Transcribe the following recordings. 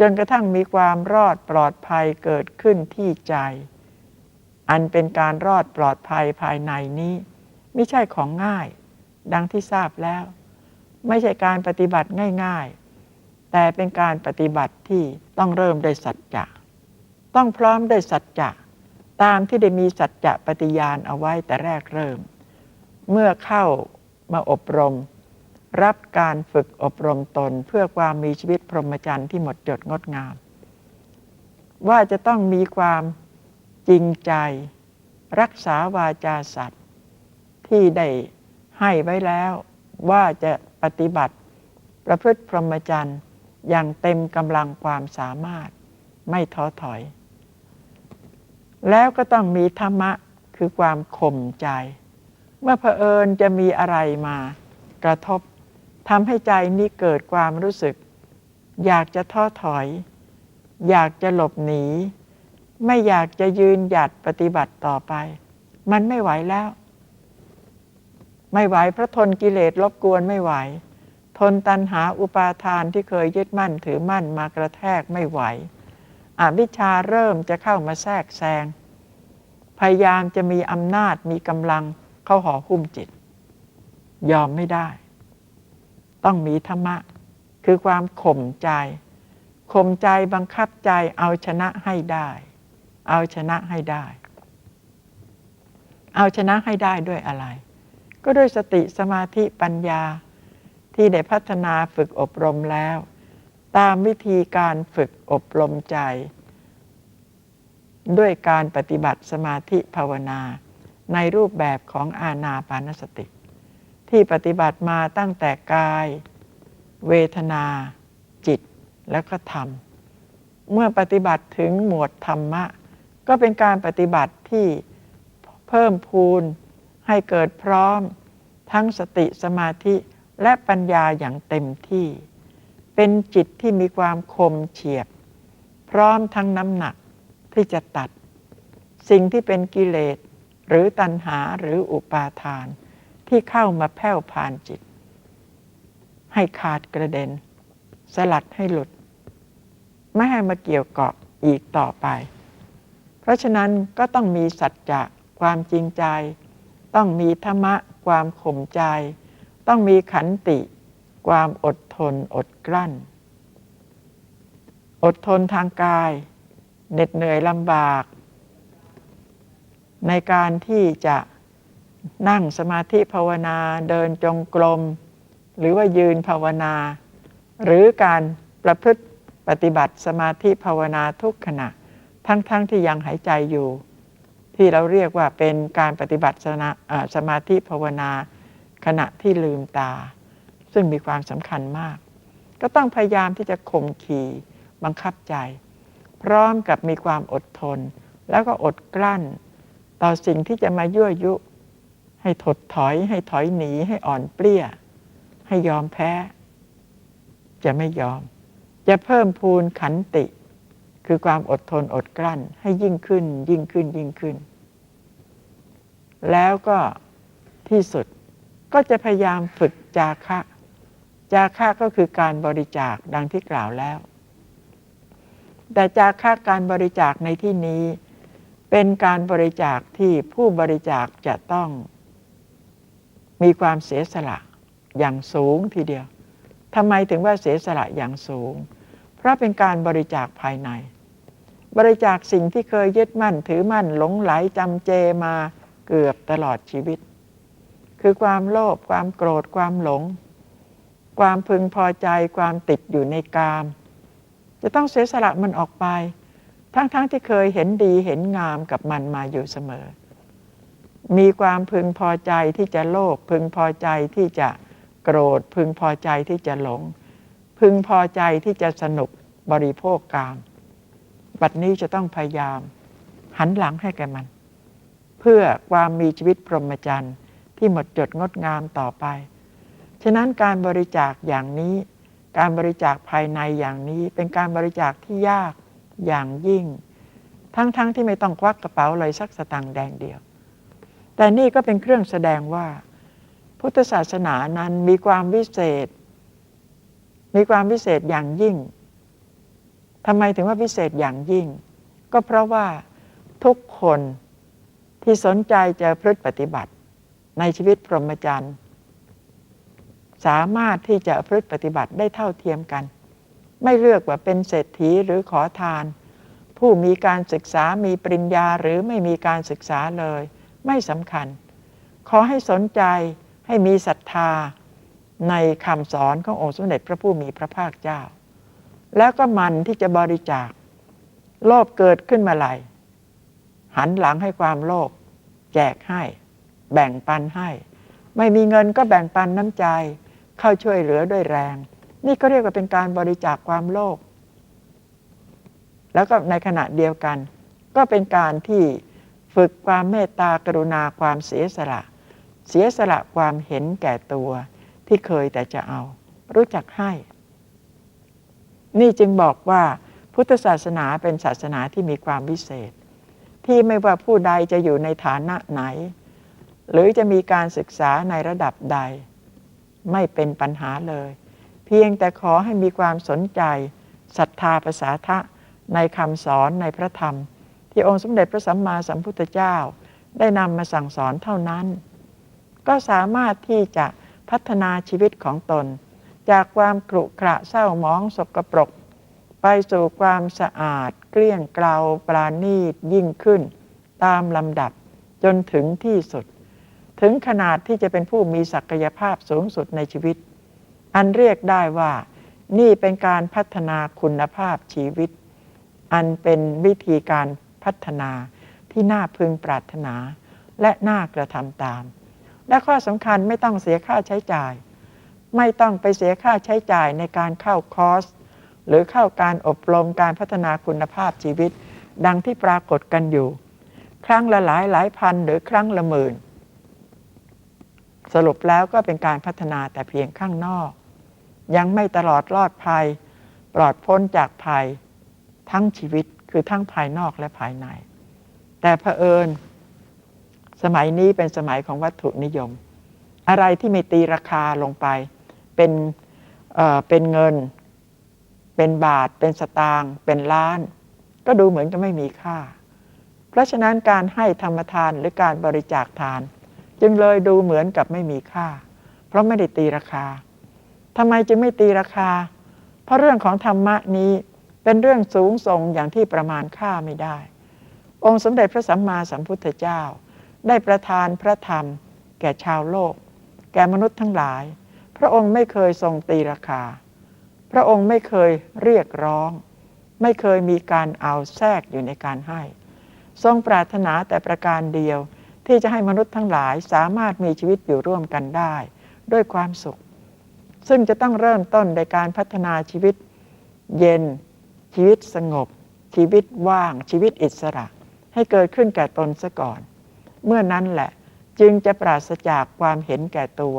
จนกระทั่งมีความรอดปลอดภัยเกิดขึ้นที่ใจ อันเป็นการรอดปลอดภัยภายในนี้ ไม่ใช่ของง่าย ดังที่ทราบแล้ว ไม่ใช่การปฏิบัติง่าย ๆ แต่เป็นการปฏิบัติที่ต้องเริ่มด้วยสัจจะต้องพร้อมด้วยสัจจะตามที่ได้มีสัจจะปฏิญาณเอาไว้แต่แรกเริ่ม เมื่อเข้ามาอบรม รับการฝึกอบรมตนเพื่อความมีชีวิตพรหมจรรย์ที่หมดจดงดงาม ว่าจะต้องมีความจริงใจ รักษาวาจาสัตว์ ที่ได้ให้ไว้แล้วว่าจะปฏิบัติประพฤติพรหมจรรย์อย่างเต็มกำลังความสามารถไม่ท้อถอย แล้วก็ต้องมีธรรมะคือความข่มใจ เมื่อเผอิญจะมีอะไรมากระทบ ทำให้ใจนี้เกิดความรู้สึก อยากจะท้อถอย อยากจะหลบหนี ไม่อยากจะยืนหยัดปฏิบัติต่อไป มันไม่ไหวแล้ว ไม่ไหวเพราะทนกิเลสรบกวนไม่ไหว ทนตันหาอุปาทานที่เคยยึดมั่นถือมั่นมากระแทกไม่ไหวอวิชชาเริ่มจะเข้ามาแทรกแซงพยายามจะมีอำนาจมีกำลังเข้าห่อหุ้มจิต ยอมไม่ได้ ต้องมีธรรมะ คือความข่มใจ ข่มใจบังคับใจเอาชนะให้ได้ เอาชนะให้ได้ เอาชนะให้ได้ด้วยอะไร ก็ด้วยสติสมาธิปัญญาที่ได้พัฒนาฝึกอบรมแล้ว ตามวิธีการฝึกอบรมใจ ด้วยการปฏิบัติสมาธิภาวนา ในรูปแบบของอาณาปานสติ ที่ปฏิบัติมาตั้งแต่กาย เวทนา จิตแล้วก็ธรรม เมื่อปฏิบัติถึงหมวดธรรมะ ก็เป็นการปฏิบัติที่เพิ่มพูนให้เกิดพร้อม ทั้งสติสมาธิและปัญญาอย่างเต็มที่ เป็นจิตที่มีความคมเฉียบ พร้อมทั้งน้ำหนักที่จะตัด สิ่งที่เป็นกิเลสหรือตัณหาหรืออุปาทาน ที่เข้ามาแผ่วผ่านจิต ให้ขาดกระเด็น สลัดให้หลุด ไม่ให้มาเกี่ยวเกาะอีกต่อไป เพราะฉะนั้นก็ต้องมีสัจจะความจริงใจ ต้องมีธรรมะความข่มใจ ต้องมีขันติ ความอดทนอดกลั้น อดทนทางกายเหน็ดเหนื่อยลำบาก ในการที่จะ นั่งสมาธิภาวนาเดินจงกรม หรือว่ายืนภาวนา หรือการประพฤติปฏิบัติสมาธิภาวนาทุกขณะ ทั้งๆทที่ยังหายใจอยู่ ที่เราเรียกว่าเป็นการปฏิบัติสมาธิภาวนา ขณะที่ลืมตา ซึ่งมีความสำคัญมาก ก็ต้องพยายามที่จะข่มขีบังคับใจ พร้อมกับมีความอดทน แล้วก็อดกลั้น ต่อสิ่งที่จะมายั่วยุ ให้ถดถอย ให้ถอยหนี ให้อ่อนเปรี้ย ให้ยอมแพ้ จะไม่ยอม จะเพิ่มพูนขันติ คือความอดทนอดกลั้น ให้ยิ่งขึ้น ยิ่งขึ้นยิ่งขึ้น แล้วก็ที่สุดก็จะพยายามฝึกจาคะ จาคะก็คือการบริจาคดังที่กล่าวแล้ว แต่จาคะการบริจาคในที่นี้ เป็นการบริจาคที่ผู้บริจาคจะต้อง มีความเสียสละอย่างสูงทีเดียวทำไมถึงว่าเสียสละอย่างสูง เพราะเป็นการบริจาคภายใน บริจาคสิ่งที่เคยยึดมั่นถือมั่นหลงไหลจำเจมาเกือบตลอดชีวิต คือความโลภความโกรธความหลง ความพึงพอใจความติดอยู่ในกาม จะต้องเสียสละมันออกไป ทั้งๆทที่เคยเห็นดีเห็นงามกับมันมาอยู่เสมอ มีความพึงพอใจที่จะโลภพึงพอใจที่จะโกรธ พึงพอใจที่จะหลง พึงพอใจที่จะสนุกบริโภคกามบัดนี้จะต้องพยายาม หันหลังให้แกมัน เพื่อความมีชีวิตพรหมจรรย์ที่หมดจดงดงามต่อไป ฉะนั้นการบริจาคอย่างนี้ การบริจาคภายในอย่างนี้เป็นการบริจาคที่ยากอย่างยิ่ง ทั้งๆทที่ไม่ต้องควักกระเป๋าเลยสักสตังค์แดงเดียว แต่นี่ก็เป็นเครื่องแสดงว่า พุทธศาสนานั้นมีความวิเศษ มีความวิเศษอย่างยิ่งทำไมถึงว่าพิเศษอย่างยิ่ง ก็เพราะว่าทุกคนที่สนใจจะพฤติปฏิบัติในชีวิตพรหมจรรย์สามารถที่จะพฤติปฏิบัติได้เท่าเทียมกัน ไม่เลือกว่าเป็นเศรษฐีหรือขอทาน ผู้มีการศึกษามีปริญญาหรือไม่มีการศึกษาเลย ไม่สำคัญ ขอให้สนใจให้มีศรัทธาในคำสอนขององค์สมเด็จพระผู้มีพระภาคเจ้า แล้วก็มันที่จะบริจาค โลภเกิดขึ้นมาไหลหันหลังให้ความโลภแจกให้ แบ่งปันให้ ไม่มีเงินก็แบ่งปันน้ำใจ เข้าช่วยเหลือด้วยแรง นี่ก็เรียกว่าเป็นการบริจาคความโลภแล้วก็ในขณะเดียวกัน ก็เป็นการที่ ฝึกความเมตตากรุณาความเสียสละ เสียสละความเห็นแก่ตัวที่เคยแต่จะเอา รู้จักให้ นี่จึงบอกว่าพุทธศาสนาเป็นศาสนาที่มีความวิเศษ ที่ไม่ว่าผู้ใดจะอยู่ในฐานะไหน หรือจะมีการศึกษาในระดับใด ไม่เป็นปัญหาเลย เพียงแต่ขอให้มีความสนใจศรัทธาภาษาทะในคำสอนในพระธรรม ที่องค์สมเด็จพระสัมมาสัมพุทธเจ้า ได้นำมาสั่งสอนเท่านั้น ก็สามารถที่จะพัฒนาชีวิตของตน จากความกรุขระเศร้าหมองสกปรก ไปสู่ความสะอาด เกลี้ยงเกลาปราณีตยิ่งขึ้น ตามลำดับจนถึงที่สุด ถึงขนาดที่จะเป็นผู้มีศักยภาพสูงสุดในชีวิต อันเรียกได้ว่านี่เป็นการพัฒนาคุณภาพชีวิต อันเป็นวิธีการ พัฒนาที่น่าพึงปรารถนาและน่ากระทำตาม และข้อสำคัญไม่ต้องเสียค่าใช้จ่าย ไม่ต้องไปเสียค่าใช้จ่ายในการเข้าคอร์สหรือเข้าการอบรมการพัฒนาคุณภาพชีวิต ดังที่ปรากฏกันอยู่ ครั้งละหลายหลายพันหรือครั้งละหมื่น สรุปแล้วก็เป็นการพัฒนาแต่เพียงข้างนอก ยังไม่ตลอดรอดภัย ปลอดพ้นจากภัยทั้งชีวิต คือทั้งภายนอกและภายใน แต่เผอิญ สมัยนี้เป็นสมัยของวัตถุนิยม อะไรที่ไม่ตีราคาลงไป เป็นเเป็นเงิน เป็นบาท เป็นสตางค์เป็นล้าน ก็ดูเหมือนจะไม่มีค่า เพราะฉะนั้นการให้ธรรมทานหรือการบริจาคทาน จึงเลยดูเหมือนกับไม่มีค่า เพราะไม่ได้ตีราคาทำไมจึงไม่ตีราคา เพราะเรื่องของธรรมะนี้ เป็นเรื่องสูงส่งอย่างที่ประมาณค่าไม่ได้ องค์สมเด็จพระสัมมาสัมพุทธเจ้า ได้ประทานพระธรรม แก่ชาวโลก แก่มนุษย์ทั้งหลาย พระองค์ไม่เคยทรงตีราคา พระองค์ไม่เคยเรียกร้อง ไม่เคยมีการเอาแทรกอยู่ในการให้ ทรงปรารถนาแต่ประการเดียวที่จะให้มนุษย์ทั้งหลายสามารถมีชีวิตอยู่ร่วมกันได้ ด้วยความสุข ซึ่งจะต้องเริ่มต้นในการพัฒนาชีวิต เย็น ชีวิตสงบ ชีวิตว่าง ชีวิตอิสระ ให้เกิดขึ้นแก่ตนซะก่อน เมื่อนั้นแหละจึงจะปราศจากความเห็นแก่ตัว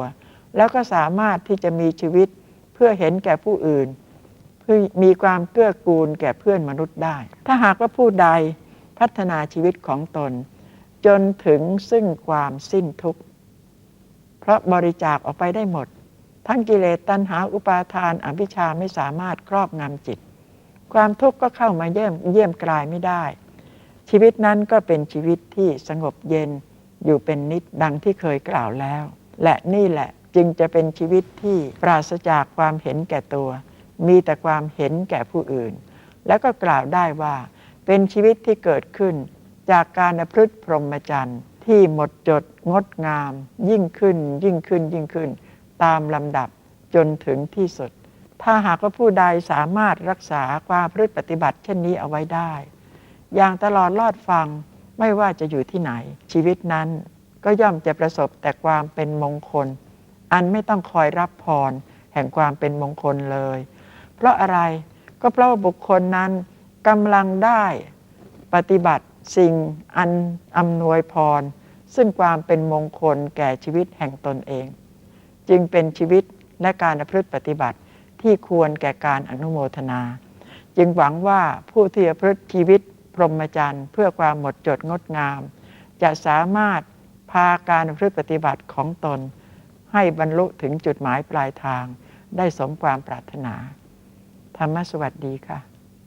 แล้วก็สามารถที่จะมีชีวิตเพื่อเห็นแก่ผู้อื่น เพื่อมีความเกื้อกูลแก่เพื่อนมนุษย์ได้ ถ้าหากว่าผู้ใดพัฒนาชีวิตของตน จนถึงซึ่งความสิ้นทุกข์เพราะบริจาคออกไปได้หมด ทั้งกิเลสตัณหาอุปาทานอภิชาไม่สามารถครอบงำจิต ความทุกข์ก็เข้ามาเยี่ยมเยี่ยมกลายไม่ได้ ชีวิตนั้นก็เป็นชีวิตที่สงบเย็นอยู่เป็นนิดดังที่เคยกล่าวแล้ว และนี่แหละจึงจะเป็นชีวิตที่ปราศจากความเห็นแก่ตัว มีแต่ความเห็นแก่ผู้อื่น แล้วก็กล่าวได้ว่า เป็นชีวิตที่เกิดขึ้น จากการพฤติพรหมจรรย์ที่หมดจดงดงาม ยิ่งขึ้นยิ่งขึ้นยิ่งขึ้น ตามลำดับจนถึงที่สุด ถ้าหากว่าผู้ใดสามารถรักษาความพฤติปฏิบัติ เช่นนี้เอาไว้ได้ อย่างตลอดรอดฟังไม่ว่าจะอยู่ที่ไหน ชีวิตนั้นก็ย่อมจะประสบแต่ความเป็นมงคล อันไม่ต้องคอยรับพร แห่งความเป็นมงคลเลย เพราะอะไรก็เพราะว่าบุคคลนั้นกำลังได้ปฏิบัติสิ่งอันอำนวยพร ซึ่งความเป็นมงคลแก่ชีวิตแห่งตนเอง จึงเป็นชีวิตและการพฤติปฏิบัติ ที่ควรแก่การอนุโมทนา จึงหวังว่าผู้ที่พฤติชีวิตพรหมจรรย์เพื่อความหมดจดงดงาม จะสามารถพาการพฤติปฏิบัติของตน ให้บรรลุถึงจุดหมายปลายทาง ได้สมความปรารถนา ธรรมสวัสดีค่ะ